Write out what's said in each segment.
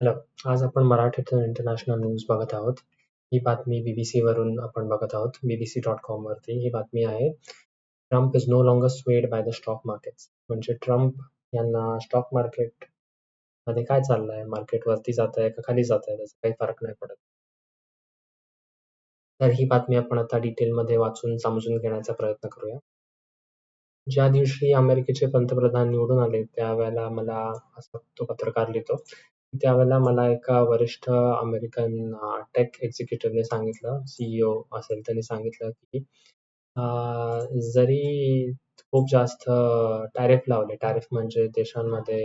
Hello. आज आपण मराठीतून इंटरनॅशनल न्यूज बघत आहोत. ही बातमी बीबीसी वरून आपण बघत आहोत. बीबीसी डॉट कॉम वरती ही बातमी आहे. Trump is no longer swayed by the stock market. म्हणजे ट्रम्प यांना स्टॉक मार्केटमध्ये काय चाललंय? मार्केट वरती जातंय का खाली जातंय त्याचा काही फरक नाही पडत. तर ही बातमी आपण आता डिटेलमध्ये वाचून समजून घेण्याचा प्रयत्न करूया. ज्या दिवशी अमेरिकेचे पंतप्रधान निवडून आले त्यावेळेला मला असा तो पत्रकार लिहितो त्यावेळेला मला एका वरिष्ठ अमेरिकन टेक एक्झिक्युटिव्हने सांगितलं, सीईओ असेल त्यांनी सांगितलं की जरी खूप जास्त टॅरिफ लावले, टॅरिफ म्हणजे देशांमध्ये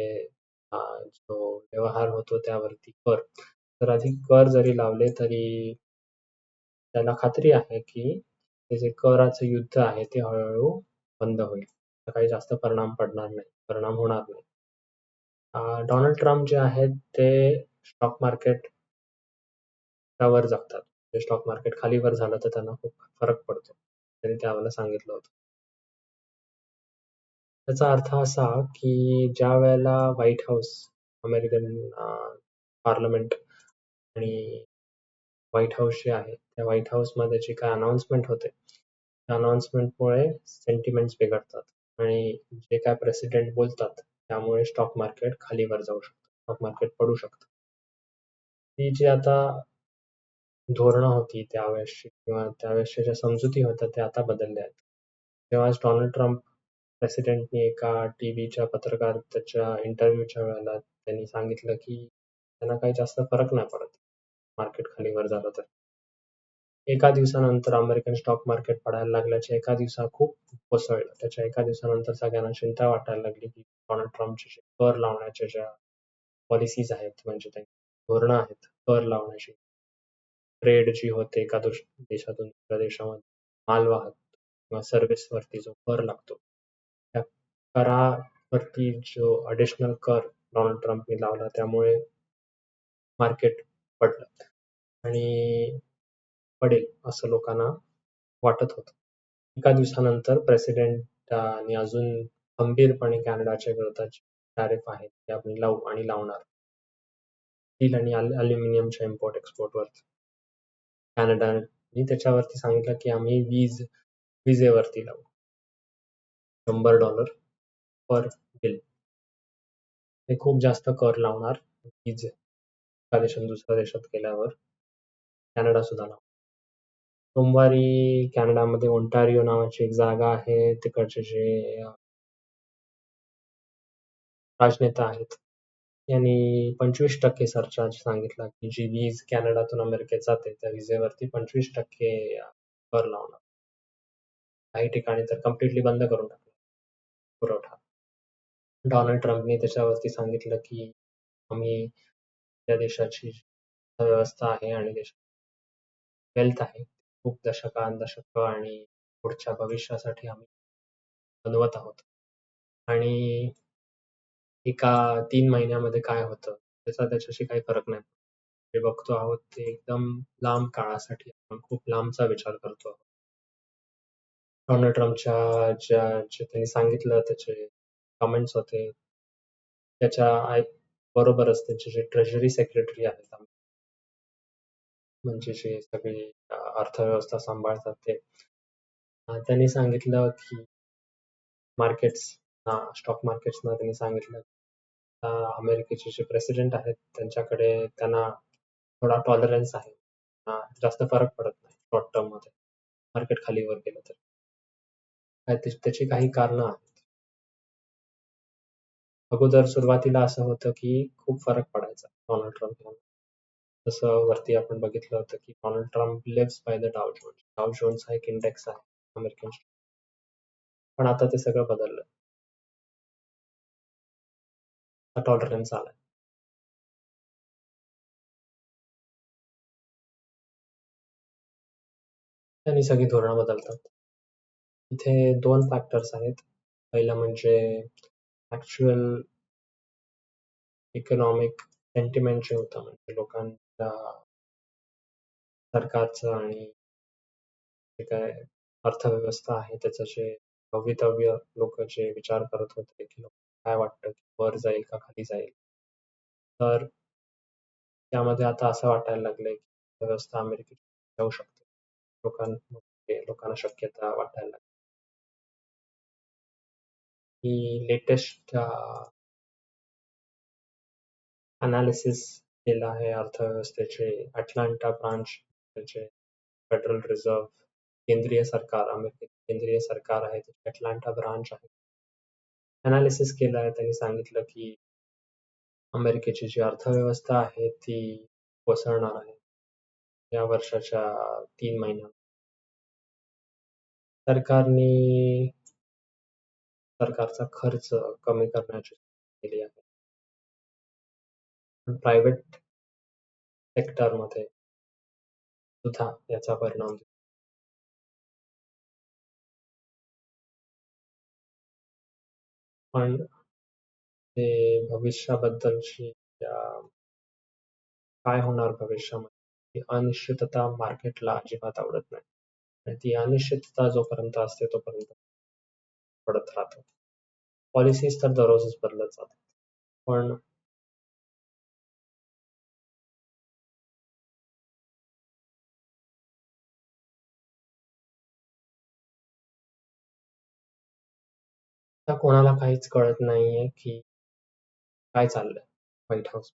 जो व्यवहार होतो त्यावरती कर. तर अधिक कर जरी लावले तरी त्याला खात्री आहे की ते जे कराचं युद्ध आहे ते हळूहळू बंद होईल. काही जास्त परिणाम पडणार नाही, परिणाम होणार नाही. डोनाल्ड ट्रम्प जे आहेत ते स्टॉक मार्केट वर जगतात. स्टॉक मार्केट खाली वर झालं तर त्यांना खूप फरक पडतो. त्यांनी त्यावेळेला सांगितलं होतं. त्याचा अर्थ असा की ज्या वेळेला व्हाईट हाऊस अमेरिकन पार्लमेंट आणि व्हाईट हाऊस जे आहे त्या व्हाईट हाऊसमध्ये जे काय अनाउन्समेंट होते त्या अनाउन्समेंटमुळे सेंटिमेंट्स बिघडतात आणि जे काय प्रेसिडेंट बोलतात त्यामुळे स्टॉक मार्केट खाली वर जाऊ शकतं. स्टॉक मार्केट पडू शकतं. ती जी आता धोरणं होती त्यावेळेसची किंवा त्यावेळेसच्या ज्या समजुती होत्या त्या आता बदलल्या आहेत. तेव्हाच डोनाल्ड ट्रम्प प्रेसिडेंटनी एका टीव्हीच्या पत्रकार त्याच्या इंटरव्ह्यूच्या वेळेला त्यांनी सांगितलं की त्यांना काही जास्त फरक नाही पडत मार्केट खाली वर झालं तर. एका दिवसानंतर अमेरिकन स्टॉक मार्केट पडायला लागल्याच्या एका दिवसा खूप कोसळलं. त्याच्या एका दिवसानंतर सगळ्यांना चिंता वाटायला लागली की डोनाल्ड ट्रम्पचे कर लावण्याच्या ज्या पॉलिसीज आहेत म्हणजे त्यांची धोरणं आहेत कर लावण्याची ट्रेड जी होते एका देशातून दुसऱ्या देशामध्ये माल वाहत किंवा सर्व्हिसवरती जो कर लागतो त्या करावरती जो अडिशनल कर डोनाल्ड ट्रम्पने लावला त्यामुळे मार्केट पडलं आणि पडेल असं लोकांना वाटत होतं. एका दिवसानंतर प्रेसिडेंटने अजून खंबीरपणे कॅनडाच्या विरोधात टॅरिफ आहेत ते आपण लावू आणि लावणार. स्टील आणि अल्युमिनियमच्या इम्पोर्ट एक्सपोर्टवर कॅनडाने त्याच्यावरती सांगितलं की आम्ही वीज विजेवरती लावू. शंभर डॉलर पर बिल. ते खूप जास्त कर लावणार वीज एका देशात दुसऱ्या देशात गेल्यावर कॅनडा सुद्धा लावणार. सोमवारी कॅनडामध्ये ओंटारिओ नावाची एक जागा आहे. तिकडचे जे राजनेता आहेत यांनी पंचवीस टक्के सरचार्ज सांगितला की जी वीज कॅनडातून अमेरिकेत जाते त्या विजेवरती पंचवीस टक्के कर लावणार. काही ठिकाणी तर कम्प्लिटली बंद करून टाकला पुरवठा. डोनाल्ड ट्रम्पने त्याच्यावरती सांगितलं की आम्ही त्या देशाची व्यवस्था आहे आणि देशात वेल्थ आहे खूप दशकांदशक आणि पुढच्या भविष्यासाठी आम्ही बनवत आहोत. आणि एका तीन महिन्यामध्ये काय होतं त्याचा त्याच्याशी काही फरक नाही. जे बघतो आहोत ते एकदम लांब काळासाठी आपण खूप लांबचा विचार करतो आहोत. डोनाल्ड ट्रम्पच्या ज्या जे त्यांनी सांगितलं त्याचे कमेंट्स होते त्याच्या बरोबरच त्यांचे जे ट्रेझरी सेक्रेटरी आहेत म्हणजे जे सगळी अर्थव्यवस्था सांभाळतात ते त्यांनी सांगितलं की मार्केट्स स्टॉक मार्केट्सना त्यांनी सांगितलं अमेरिकेचे जे प्रेसिडेंट आहेत त्यांच्याकडे त्यांना थोडा टॉलरन्स आहे. जास्त फरक पडत नाही शॉर्ट टर्ममध्ये मार्केट खाली वर गेलं तर. त्याची काही कारणं आहेत. अगोदर सुरुवातीला असं होतं की खूप फरक पडायचा डोनाल्ड ट्रम्प जसं वरती आपण बघितलं होतं की Donald Trump lives by the Dow Jones. Dow Jones हा एक इंडेक्स आहे अमेरिकन पण आता ते सगळं बदललं. टॉलरन्स आलाय. त्यांनी सगळी धोरणं बदलतात. इथे दोन फॅक्टर्स आहेत. पहिलं म्हणजे ऍक्च्युअल इकॉनॉमिक सेंटिमेंट जे होतं म्हणजे लोकांच्या सरकारचं आणि जे काय अर्थव्यवस्था आहे त्याचं जे भवितव्य लोक जे विचार करत होते की काय वाटतं वर जाईल का खाली जाईल. तर त्यामध्ये आता असं वाटायला लागलंय की व्यवस्था अमेरिकेत जाऊ शकते. लोकांमध्ये लोकांना शक्यता वाटायला लागली. ही लेटेस्ट analysis केलं आहे अर्थव्यवस्थेचे अटलांटा ब्रांच त्याचे फेडरल reserve केंद्रीय सरकार अमेरिकेत केंद्रीय सरकार आहे अटलांटा ब्रांच आहे. analysis केलं आहे त्यांनी सांगितलं की अमेरिकेची जी अर्थव्यवस्था आहे ती कोसळणार आहे. या वर्षाच्या तीन महिन्यात. सरकारने सरकारचा खर्च कमी करण्याची केली आहे. प्रायव्हेट sector मध्ये सुद्धा याचा परिणाम पण ते भविष्याबद्दलची काय होणार भविष्यामध्ये अनिश्चितता मार्केटला अजिबात आवडत नाही. आणि ती अनिश्चितता जोपर्यंत असते तोपर्यंत पडत राहतो policies तर दररोजच बदलत जातात. पण आता कोणाला काहीच कळत नाहीये की काय चाललंय व्हाईट हाऊस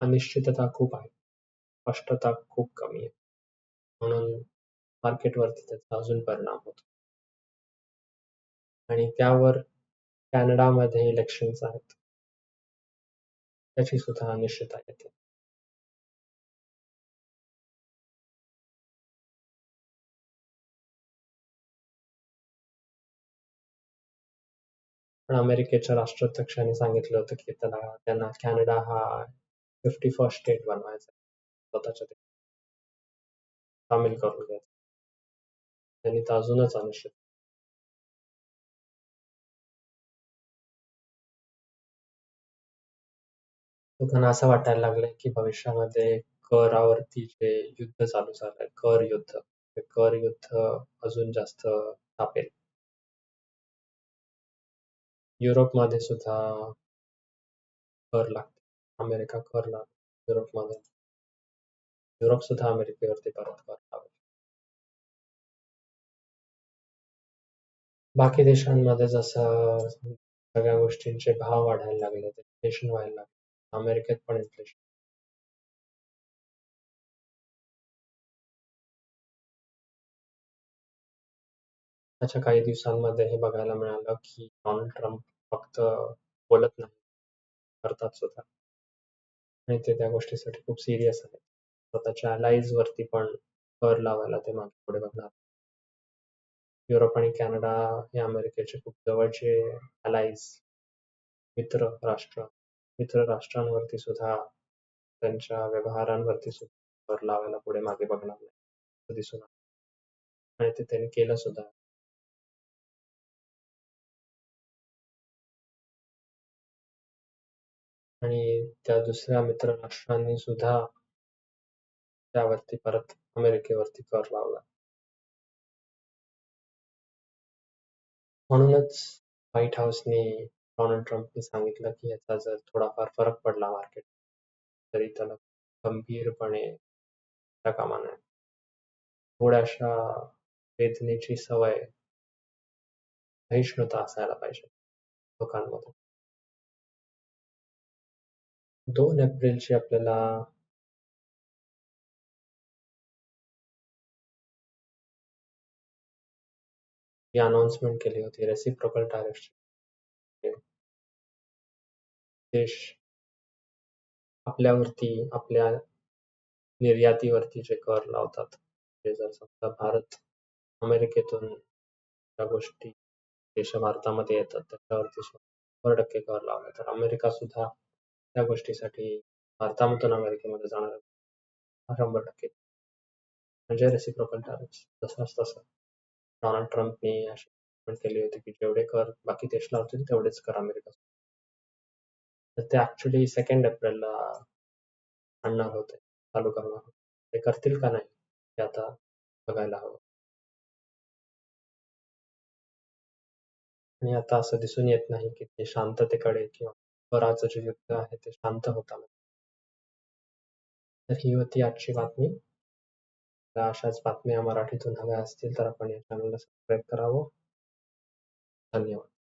अनिश्चितता खूप आहे. स्पष्टता खूप कमी आहे. म्हणून मार्केटवरती त्याचा अजून परिणाम होतो. आणि त्यावर कॅनडा मध्ये आहेत. त्याची सुद्धा अनिश्चितता येते. पण अमेरिकेच्या राष्ट्राध्यक्षाने सांगितलं होतं की त्याला त्यांना कॅनडा हा फिफ्टी फर्स्ट स्टेट बनवायचा स्वतःच्या सामील करून घ्यायचा. त्यांनी तर अजूनच अनिश्चित लोकांना असं वाटायला लागलंय की भविष्यामध्ये करावरती जे युद्ध चालू झालंय कर युद्ध ते कर युद्ध अजून जास्त तापेल. युरोपमध्ये सुद्धा कर लागते अमेरिका कर लावतो युरोपमध्ये. युरोप सुद्धा अमेरिकेवरती परत कर लावेल. बाकी देशांमध्ये जसं सगळ्या गोष्टींचे भाव वाढायला लागले, इन्फ्लेशन व्हायला लागले अमेरिकेत पण इन्फ्लेशन त्याच्या काही दिवसांमध्ये हे बघायला मिळालं की डोनाल्ड ट्रम्प फक्त बोलत नाही, करतात सुद्धा. आणि ते त्या गोष्टीसाठी खूप सिरियस आहेत. स्वतःच्या अलाईज वरती पण कर लावायला ते मागे पुढे बघणार युरोप आणि कॅनडा हे अमेरिकेचे खूप जवळचे अलाईज मित्र राष्ट्र मित्र राष्ट्रांवरती सुद्धा त्यांच्या व्यवहारांवरती सुद्धा कर लावायला पुढे मागे बघणार नाही दिसून आणि ते त्यांनी केलं सुद्धा. आणि त्या दुसऱ्या मित्र राष्ट्रांनी सुद्धा त्यावरती परत अमेरिकेवरती कर लावला. म्हणूनच व्हाईट हाऊसने डोनाल्ड ट्रम्पने सांगितलं की याचा जर थोडाफार फरक पडला मार्केट तरी त्याला गंभीरपणे त्या कामा नये. थोड्याशा वेदनेची सवय सहिष्णुता असायला पाहिजे लोकांमध्ये. दोन एप्रिलची आपल्याला ही announcement केली होती रेसिप्रोकल tariff देश आपल्यावरती आपल्या निर्यातीवरती जे कर लावतात ते जर समजा भारत अमेरिकेतून त्या गोष्टी देश भारतामध्ये येतात त्याच्यावरती शंभर टक्के कर लावला तर अमेरिका सुद्धा त्या गोष्टीसाठी भारतामधून अमेरिकेमध्ये जाणाऱ्या शंभर टक्के म्हणजे रेसिप्रोकल टॅरिफ जसंच तसं. डोनाल्ड ट्रम्पनी अशी केली होती की जेवढे कर बाकी देश लावतील तेवढेच कर अमेरिका तर ते ऍक्च्युली सेकंड एप्रिलला आणणार होते, चालू करणार होते. ते करतील का नाही ते आता बघायला हवं. आणि आता असं दिसून येत नाही की ते शांततेकडे किंवा कराचं जे युद्ध आहे ते शांत होताना तर ही होती आजची बातमी. अशाच बातम्या मराठीतून हव्या असतील तर आपण या चॅनलला सबस्क्राईब करावं. धन्यवाद.